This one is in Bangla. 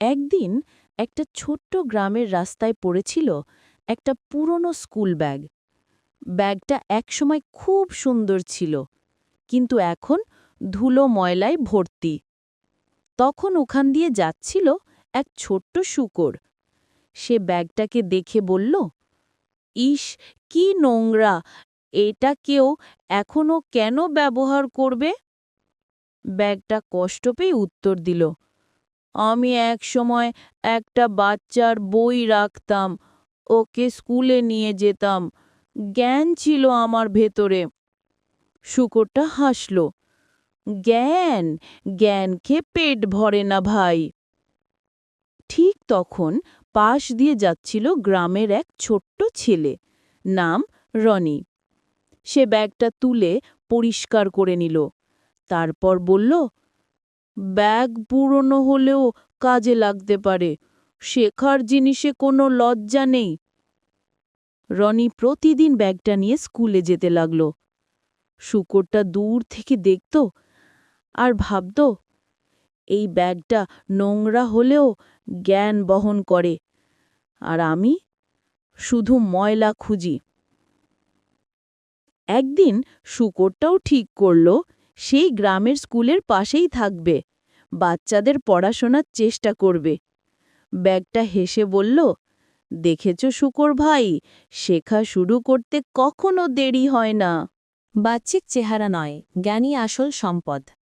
একদিন একটা ছোট্ট গ্রামের রাস্তায় পড়েছিল একটা পুরনো স্কুল ব্যাগ। ব্যাগটা একসময় খুব সুন্দর ছিল, কিন্তু এখন ধুলো ময়লায় ভর্তি। তখন ওখান দিয়ে যাচ্ছিল এক ছোট্ট শুকর। সে ব্যাগটাকে দেখে বলল, ইস, কি নোংরা! এটা কেউ এখনও কেন ব্যবহার করবে? ব্যাগটা কষ্ট পেয়ে উত্তর দিল আমি এক সময় একটা বাচ্চার বই রাখতাম, ওকে স্কুলে নিয়ে যেতাম। জ্ঞান ছিল আমার ভেতরে। শুকরটা হাসল, জ্ঞান, জ্ঞানকে পেট ভরে না ভাই। ঠিক তখন পাশ দিয়ে যাচ্ছিল গ্রামের এক ছোট্ট ছেলে, নাম রনি। সে ব্যাগটা তুলে পরিষ্কার করে নিল, তারপর বলল ব্যাগ পুরনো হলেও কাজে লাগতে পারে। শেখার জিনিসে কোনো লজ্জা নেই। রনি প্রতিদিন ব্যাগটা নিয়ে স্কুলে যেতে লাগল। শুকরটা দূর থেকে দেখত আর ভাবত, এই ব্যাগটা নোংরা হলেও জ্ঞান বহন করে আর আমি শুধু ময়লা খুঁজি। একদিন শুকরটাও ঠিক করল সেই গ্রামের স্কুলের পাশেই থাকবে। বাচ্চাদের পড়াশোনার চেষ্টা করবে। ব্যাগটা হেসে বলল, দেখেছ শুকর ভাই, শেখা শুরু করতে কখনো দেরি হয় না। বাচ্চিক চেহারা নয়, জ্ঞানী আসল সম্পদ।